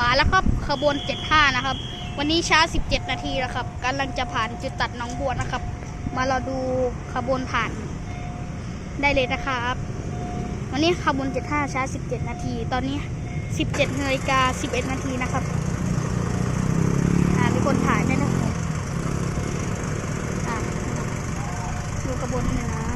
มาแล้วครับขบวน 75 นะครับ วันนี้ช้า 17 นาทีแล้วครับกำลังจะผ่านจุดตัดน้องบัวนะครับ มาเราดูขบวนผ่านได้เลยนะครับ วันนี้ขบวน 75 ช้า 17 นาที ตอนนี้ 17นาฬิกา11 นาทีนะครับอ่ามีคนถ่ายด้นะครับอ่าดูขบวนนี้นะ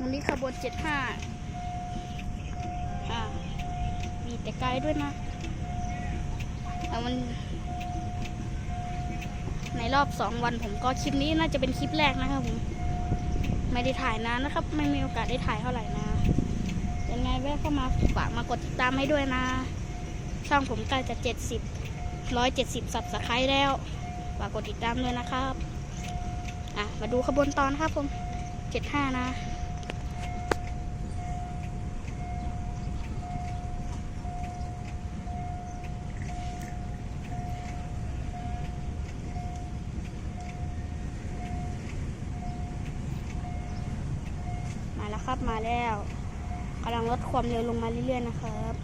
วันนี้ขบวนเจ็ดห้าอ่ามีแต่ไกลด้วยนะแต่มัน ในรอบสองวันผมก็คลิปนี้น่าจะเป็นคลิปแรกนะครับผมไม่ได้ถ่ายนานนะครับ ไม่มีโอกาสได้ถ่ายเท่าไหร่นะยังไงแวะเข้ามาฝากมากดติดตามให้ด้วยนะ ช่องผมใกล้จะเจ็ดสิบร้อยเจ็ดสิบสับสไครต์แล้วฝากกดติดตามด้วยนะครับ อะ มาดูขบวนตอนครับผมเจ็ดห้านะ แล้วครับ มาแล้วกำลังลดความเร็วลงมาเรื่อยๆนะครับ